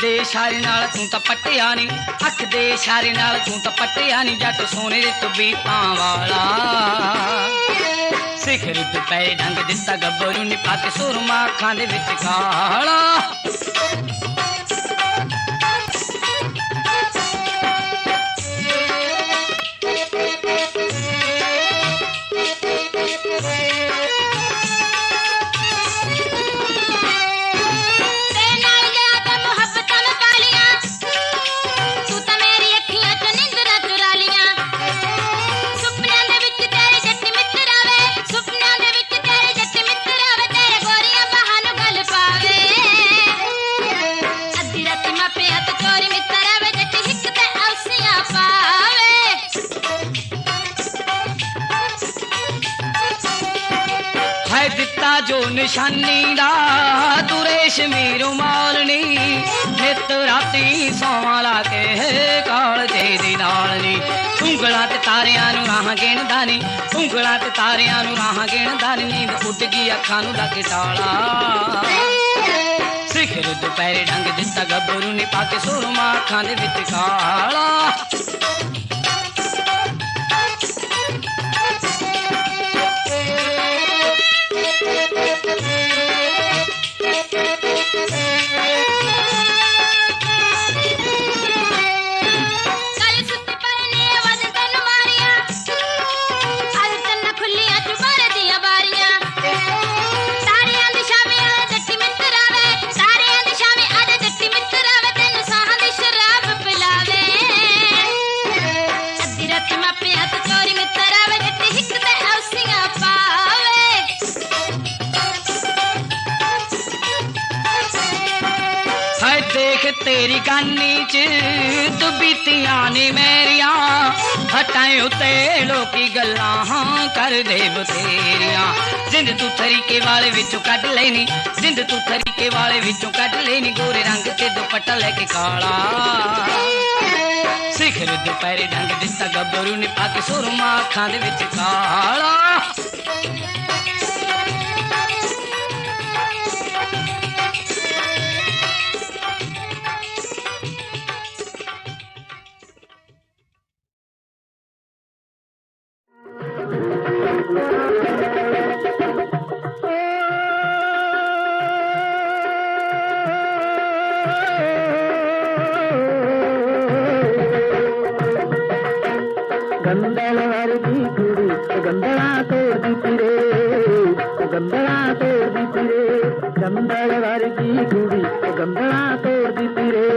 ਦੇ ਇਸ਼ਾਰੇ ਨਾਲ ਤੂੰ ਤਾਂ ਪੱਟਿਆ ਨਹੀਂ ਅੱਖ ਦੇ ਇਸ਼ਾਰੇ ਨਾਲ ਤੂੰ ਤਾਂ ਪੱਟਿਆ ਨਹੀਂ, ਜੱਟ ਸੋਨੇ ਦੇ ਤਬੀਤਾਂ ਵਾਲਾ। ਸਿਖਰ ਪੈ ਡੰਗ ਦਿੱਤਾ ਗੱਭਰੂ ਨੇ ਪਾ ਸੁਰਮਾ ਅੱਖਾਂ ਦੇ ਵਿੱਚ ਕਾਲਾ ਜੋ ਨਿਸ਼ਾਨੀ ਦਾ ਤੂੰ ਰੇਸ਼ਮੀ ਰੁਮਾਲਣੀ ਨਿਤ ਰਾਤੀ ਸੌਵਾਂ ਲਾ ਕੇ ਕਾਲਜੇ ਦੀ ਨਾਲ ਨੀ ਉਂਗਲਾਂ ਤੇ ਤਾਰਿਆਂ ਨੂੰ ਰਾਹਾਂ ਗਿਣਦਾ ਨੀ ਉਂਗਲਾਂ ਤੇ ਤਾਰਿਆਂ ਨੂੰ ਰਾਹਾਂ ਗਿਣਦਾ ਨੀ ਨੀਂਦ ਉੱਡ ਗਈ ਅੱਖਾਂ ਨੂੰ ਲੱਗੇ ਤਾਲਾ ਸਿਖਰ ਦੁਪਹਿਰੇ ਡੰਗ ਦਿੱਤਾ ਗੱਭਰੂ ਨੇ ਪਾ ਕੇ ਸੁਰਮਾ ਅੱਖਾਂ ਦੇ ਵਿੱਚ ਕਾਲਾ। ਤੂੰ ਬੀਤੀਆਂ ਨੀ ਮੇਰੀਆਂ। ਹਟਾਂ ਉਤੇ ਲੋਕੀ ਗੱਲਾਂ ਕਰਦੇ ਬਤੇਰੀਆਂ ਜਿੰਦ ਤੂੰ ਤਰੀਕੇ ਵਾਲੇ ਵਿੱਚੋਂ ਕੱਢ ਲੈਣੀ ਜਿੰਦ ਤੂੰ ਤਰੀਕੇ ਵਾਲੇ ਵਿੱਚੋਂ ਕੱਢ ਲੈਣੀ ਗੋਰੇ ਰੰਗ ਤੇ ਦੁਪੱਟਾ ਲੈ ਕੇ ਕਾਲਾ। ਸਿਖਰ ਦੁਪਹਿਰੇ ਡੰਗ ਦਿੱਤਾ, ਗੱਭਰੂ ਨੇ ਪਾ ਕੇ ਸੁਰਮਾ ਅੱਖਾਂ ਦੇ ਵਿੱਚ ਕਾਲਾ। ਦੀ ਕੁੜੀ ਗੰਦਲਾ ਤੋੜਦੀ ਫਿਰੇ ਗੰਦਲਾ ਤੋੜਦੀ ਫਿਰੇ ਗੰਦਲ ਵਰਗੀ ਕੁੜੀ ਗੰਦਲਾ ਤੋੜਦੀ ਫਿਰੇ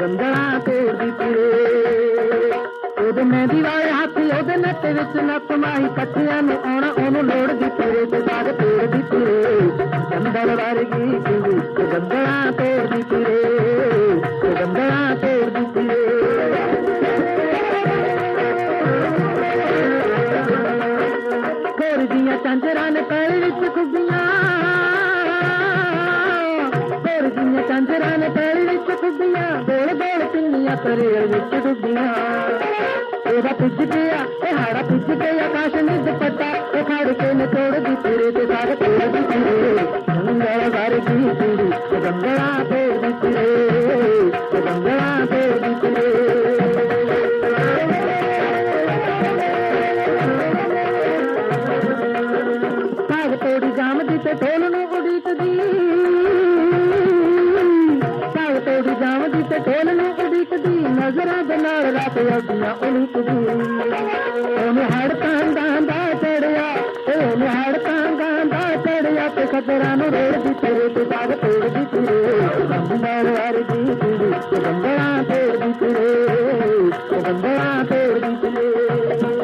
ਗੰਦਲਾ ਤੋੜਦੀ ਫਿਰੇ। ਉਹਦੇ ਮਹਿੰਦੀ ਵਾਲੇ ਹੱਥ, ਉਹਦੇ ਨੱਤ ਵਿੱਚ ਨੱਤ ਮਾਹੀ ਕੱਠਿਆਂ ਨੂੰ ਆਉਣਾ, ਉਹਨੂੰ ਲੋੜ ਦੀ ਫਿਰੇ, ਤੇ ਬਾਗ ਤੋੜਦੀ ਫਿਰੇ। ਗੰਦਲ ਵਰਗੀ ਕੁੜੀ ਗੰਦਲਾ ਤੋੜਦੀ ਫਿਰੇ ਗੰਦਲਾ ਤੋੜਦੀ ਖੁੱਬੀਆਂ ਘਰ ਦੀਆਂ ਚਾਂਜਰਾਂ ਨੇ ਪੈਰ ਵਿੱਚ ਖੁੱਬੀਆਂ ਗੋਲ ਗੋਲ ਪਿੰਨੀਆਂ ਕਰੇਲ ਵਿੱਚ ਡੁੱਬੀਆਂ। ਉਹਦਾ ਪੁੱਜ ਗਿਆ ਇਹ ਹਾੜਾ ਪੁੱਜ ਗਿਆ ਆਕਾਸ਼ ਨੇ ਦੁਪੱਟਾ ਉਹ ਖੜ ਕੇ ਨੇ ਤੋੜਦੀ ਤੇਰੇ ਤੇ ਸਾਗ ਤੋੜਦੀ ਤੇਰੇ ਗੰਗਲ ਵਰਗੀ ਕੁੜੀ ਤੇ ਗੰਗਲਾ ਤੋੜਦੀ ਤੇਰੇ ਤੇ ਗੰਗਲਾ ਤੇਰੇ ਨਾਲ ਰਾਤ ਆਉਂਦੀਆਂ ਉਲੀਕਦੀ ਉਹਨੇ ਹੜ ਕਾਂਦਾ ਦਾ ਚੜਿਆ, ਉਹਨੇ ਹੜ ਕਾਂਦਾ ਦਾ ਚੜਿਆ ਤੇ ਖਤਰਾ ਖੱਦਰਾਂ ਨੂੰ ਰੋੜਦੀ ਫਿਰੇ ਤੇ ਸਾਗ ਤੋੜਦੀ ਫਿਰੇ ਗੰਦਲ ਵਰਗੀ ਕੁੜੀ ਤੇ ਗੰਦਲਾਂ ਤੋੜਦੀ ਫਿਰੇ ਤੇ ਗੰਦਲਾਂ ਤੋੜਦੀ ਫਿਰੇ ਮਾਹੀ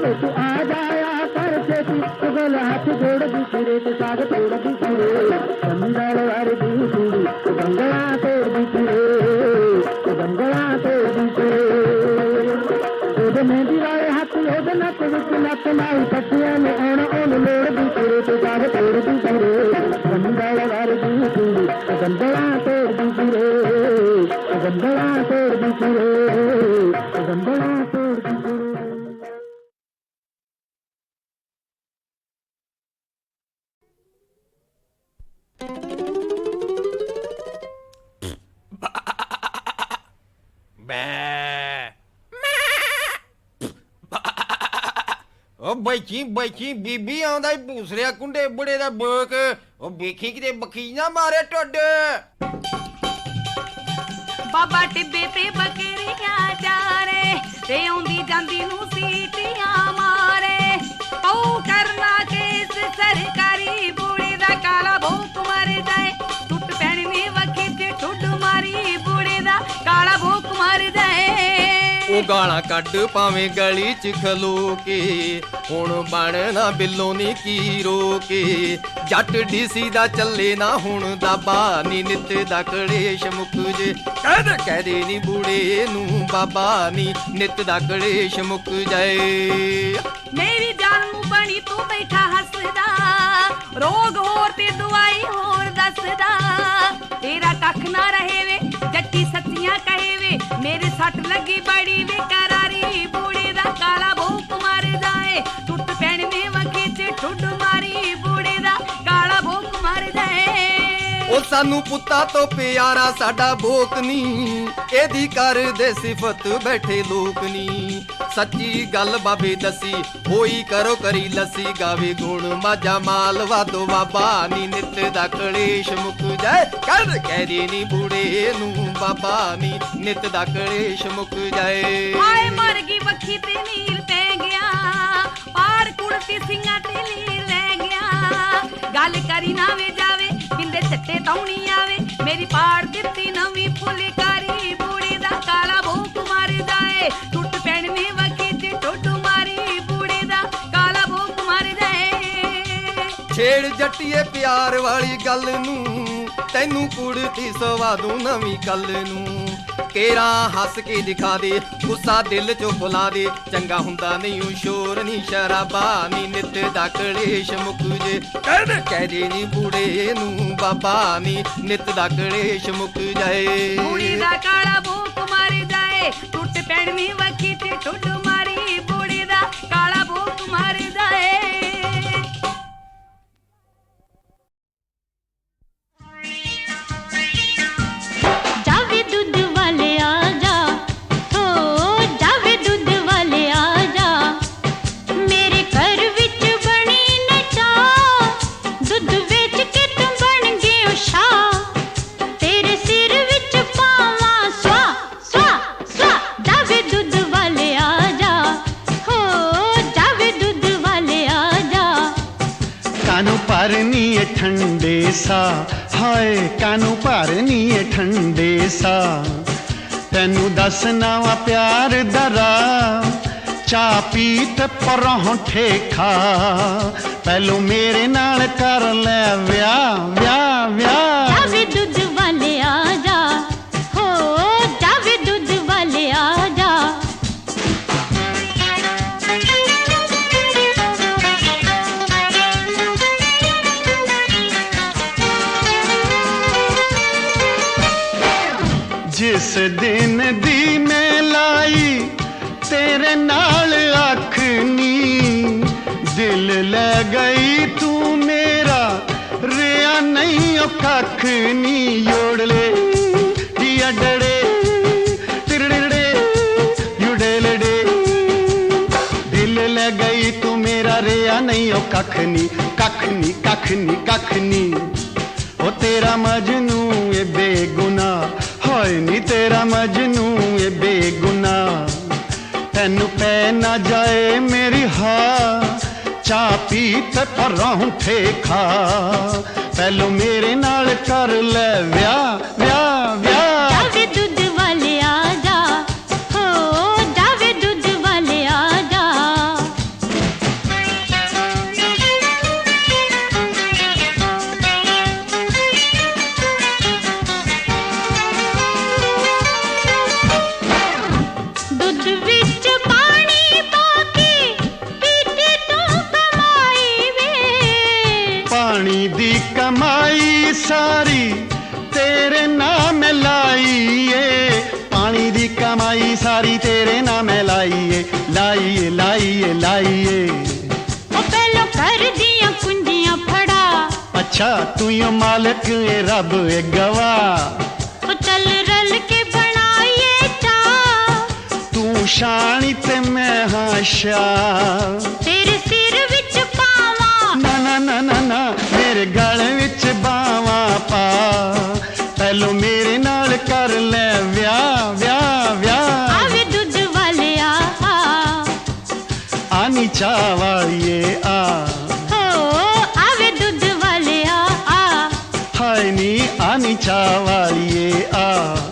ਸੋਹਣੀ ਨੇ ਦਿਲ ਤੇਰਾ ਡੋਲਿਆ ਵੇ ਤੂੰ ਆ ਜਾਇਆ ਕਰ ਛੇਤੀ ਓ ਵੇ ਤੂੰ ਆ ਜਾਇਆ ਕਰ ਛੇਤੀ ਤੂੰ ਗਲ ਹੱਥ ਜੋੜਦੀ ਫਿਰੇ ਤੇ ਸਾਗ ਤੋੜਦੀ ਫਿਰੇ ਕੰਦਲ ਵਰਗੀ ਕੁੜੀ ਤੂੰ ਗੰਗਲਾ ਤੋੜਦੀ ਫਿਰੇ ਤੂੰ ਗੰਗਲਾ ਤੋੜਦੀ ਫਿਰੇ ਉਹਦੇ ਮਹਿੰਦੀ ਵਾਲੇ ਹੱਥ ਉਹਦੇ ਨੱਕ ਵਿੱਚ ਨੱਕ ਨਾਲ ਪੱਟੀਆਂ ਨੇ ਆਉਣ ਉਹਨੂੰ ਲੋੜਦੀ ਫਿਰੇ ਤੇ ਸਾਗ ਤੋੜਦੀ ਫਿਰੇ ਕੰਦਲ ਵਰਗੀ ਕੁੜੀ ਤੂੰ ਗੰਗਲਾ ਤੋੜਦੀ ਫਿਰੇ ਤੂੰ ਗੰਗਲਾ ਤੋੜਦੀ ਫਿਰੇ ਤੂੰ ਗੰਗਲਾ ਤੋੜਦੀ ਉਹ ਬੈਠੀ ਬੈਠੀ, ਬੀਬੀ ਆਉਂਦਾ ਈ ਭੂਸਰਿਆ ਕੁੰਡੇ ਬੁੜੇ ਦਾ ਬੋਕ। ਉਹ ਵੇਖੀ ਕਿਤੇ ਬਖੀ ਨਾ ਮਾਰੇ ਟੁੱਡ ਬਾਬਾ ਟਿੱਬੇ ਤੇ ਬਕਰੀਆਂ ਚਾਰੇ, ਤੇ ਆਉਂਦੀ ਜਾਂਦੀ ਨੂੰ ਸੀਟੀਆਂ ਮਾਰੇ। ਪਉ ਕਰਨਾ ਕੇਸ ਸਰਕਾਰੀ ਭੂਕ ਮਰ ਜਾਏ ਟੁੱਟ ਪੈਣੀ ਨੇ ਵਕੀ ਤੇ ਠੁੱਡ ਮਾਰੀ ਬੂੜੇ ਦਾ। ਕਾਲਾ ਭੂਕ ਮਰ ਜਾਏ ਉਹ ਗਾਲਾਂ ਕੱਢ ਭਾਵੇਂ ਗਲੀ ਚ ਖਲੋ ਕੇ। ਹੁਣ ਬਣਨਾ ਬਿੱਲੋ ਨੀ ਕੀ ਰੋਕੇ। ਜੱਟ ਡੀਸੀ ਦਾ ਚੱਲੇ ਨਾ ਹੁਣ ਦਾਬਾ ਨੀ ਨਿੱਤ ਦਾ ਕਲੇਸ਼ ਮੁੱਕ ਜੇ। ਕਹਿ ਕਹਦੇ ਨੀ ਬੂੜੇ ਨੂੰ ਬਾਬਾ ਨੀ। ਨਿੱਤ ਦਾ ਕਲੇਸ਼ ਮੁੱਕ ਜਾਏ। ਮੇਰੀ ਜਾਨ ਨੂੰ ਬਣੀ ਤੂੰ ਬੈਠਾ ਹੱਸਦਾ। ਰੋਗ ਹੋਰ ਤੇ ਦਵਾਈ ਹੋਰ ਤੇਰਾ ਕੱਖ ਨਾ ਰਹੇ ਵੇ ਜੱਟੀ ਸੱਚੀਆਂ ਕਹੇ ਵੇ ਮੇਰੇ ਸੱਟ ਲੱਗੀ ਬੜੀ ਵੇ ਕਰਾਰੀ ਬੂੜੇ ਦਾ ਕਾਲਾ ਭੂਕ ਮਰ ਜਾਏ ਉਹ ਸਾਨੂੰ ਪੁੱਤਾਂ ਤੋਂ ਪਿਆਰਾ ਸਾਡਾ ਭੋਕ ਨੀ। ਇਹਦੀ ਕਰਦੇ ਸਿਫਤ ਬੈਠੇ ਲੋਕ ਨੀ। ਸੱਚੀ ਗੱਲ ਬਾਬੇ ਦੱਸੀ, ਹੋਈ ਕਰੋ ਕਰੀ ਲੱਸੀ, ਗਾਵੇ ਗੁਣ ਮਾਝਾ ਮਾਲ ਵਾਦੋ ਬਾਬਾ, ਨੀ ਨਿੱਤ ਦਾ ਕਲੇਸ਼ ਮੁੱਕ ਜਾਏ। ਕਰ ਕਹਿਦੇ ਨੀ ਬੂੜੇ ਨੂੰ ਬਾਬਾ, ਨੀ ਨਿੱਤ ਦਾ ਕਲੇਸ਼ ਮੁੱਕ ਜਾਏ। ਹਾਏ ਮਰ ਗਈ ਵੱਖੀ ਤੇ ਨੀਲ ਪੈ ਗਿਆ ਪਾਰ ਕੁੜਤੀ ਸਿੰਘਾਂ ਤੇ ਲੀਰ ਲੈ ਗਿਆ। ਗੱਲ ਕਰੀ ਨਾ ਵੇ ਜਾਵੇ ਬਿੰਦੇ ਛੱਟੇ ਤੌਣੀ ਆਵੇ। ਮੇਰੀ ਪਾੜ ਦਿੱਤੀ ਨਵੀਂ ਫੁਲਕਾਰੀ। ਬੂੜੀ ਦਾ ਕਾਲਾ ਭੂਕ ਮਰ ਜਾਏ। ਟੁੱਟ ਪੈਣ ਨੇ ਵੱਖੀ ਤੇ ਟੁੱਟ ਮਾਰੀ। ਬੂੜੀ ਦਾ ਕਾਲਾ ਭੂਕ ਮਰ ਜਾਏ। ਛੇੜ ਜੱਟੀਏ ਪਿਆਰ ਵਾਲੀ ਗੱਲ ਨੂੰ, ਤੈਨੂੰ ਕੁੜਤੀ ਸਵਾਦੂ ਨਵੀਂ ਕੱਲ ਨੂੰ। ਕੇਰਾ ਹੱਸ ਕੇ ਦਿਖਾ ਦੇ ਗੁੱਸਾ ਦਿਲ ਚੋਂ ਭੁਲਾ ਦੇ ਚੰਗਾ ਹੁੰਦਾ ਨਹੀਂ ਊ ਸ਼ੋਰ ਨਹੀਂ ਸ਼ਰਾਬਾ ਨਹੀਂ ਨਿੱਤ ਦਾ ਕਲੇਸ਼ ਮੁੱਕ ਜੇ ਕਹਿ ਕਹਦੇ ਨਹੀਂ ਬੂੜੇ ਨੂੰ ਬਾਬਾ ਨਹੀਂ ਨਿੱਤ ਦਾ ਕਲੇਸ਼ ਮੁੱਕ ਜਾਏ। ਬੂੜੀ ਦਾ ਕਾਲਾ ਭੂਕ ਮਰ ਜਾਏ ਟੁੱਟ ਪੈਣ ਨੇ ਵੱਖੀ ਠੰਡੇ ਹਾਏ, ਕਾਨੂੰ ਭਰਨੀ ਏ ਠੰਡੇ ਸਾ। ਤੈਨੂੰ ਦੱਸਣਾ ਵਾ ਪਿਆਰ ਦਾ ਰਾਹ ਚਾਹ ਪੀ ਤੇ ਪਰੌਂਠੇ ਖਾ ਪਹਿਲੋਂ ਮੇਰੇ ਨਾਲ ਕਰ ਲੈ ਵਿਆਹ ਵਿਆਹ ਵਿਆਹ। ਜਿਸ ਦਿਨ ਦੀ ਮੈਂ ਲਾਈ ਤੇਰੇ ਨਾਲ ਅੱਖ ਨੀ ਦਿਲ ਲੈ ਗਈ ਤੂੰ ਮੇਰਾ ਰਿਆ ਨਹੀਂ ਉਹ ਕੱਖ ਨੀ ਜੋੜ ਲੈ ਡੀਆ ਡੜੇ ਤਿਰੜੜੇ ਯੁਡੇਲੜੇ ਦਿਲ ਲੈ ਗਈ ਤੂੰ ਮੇਰਾ ਰਿਆ ਨਹੀਂ ਉਹ ਕੱਖ ਨੀ ਕੱਖ ਨੀ ਕੱਖ ਨੀ ਕੱਖ ਨੀ ਉਹ ਤੇਰਾ ਮਜਨੂ ਇਹ ਬੇਗੁਨਾ ਹਾਏ ਨੀ ਤੇਰਾ ਮਜਨੂ ਇਹ ਬੇਗੁਨਾ ਤੈਨੂੰ ਪੈ ਨਾ ਜਾਏ ਮੇਰੀ ਹਾ ਚਾਹ ਪੀ ਤੇ ਪਰੌਂਠੇ ਖਾ ਪਹਿਲੋ ਮੇਰੇ ਨਾਲ ਕਰ ਲੈ ਵਿਆਹ ਅੱਛਾ ਤੂੰ ਹੀ ਓ ਮਾਲਕ ਏ ਰੱਬ ਏ ਗਵਾਹ ਉਹ ਚੱਲ ਰਲ ਕੇ ਬਣਾਈਏ ਚਾਹ ਤੂੰ ਸ਼ਾਨੀ ਤੇ ਮੈਂ ਹਾਂ ਸ਼ਾਹ ਤੇਰੇ ਸਿਰ ਵਿੱਚ ਪਾਵਾਂ ਨਾ ਨਾ ਨਾ ਨਾ ਨਾ ਮੇਰੇ ਗਲ ਵਿੱਚ ਬਾਵਾਂ ਪਾ ਪਹਿਲੋਂ ਮੇਰੇ ਨਾਲ ਕਰ ਲੈ ਵਿਆਹ ਵਿਆਹ ਵਿਆਹ ਆਵੇ ਦੁੱਧ ਵਾਲਿਆ ਆਨੀ ਚਾਹ ਵਾਲੀਏ ਆ ਆਨੀ ਚਾਹ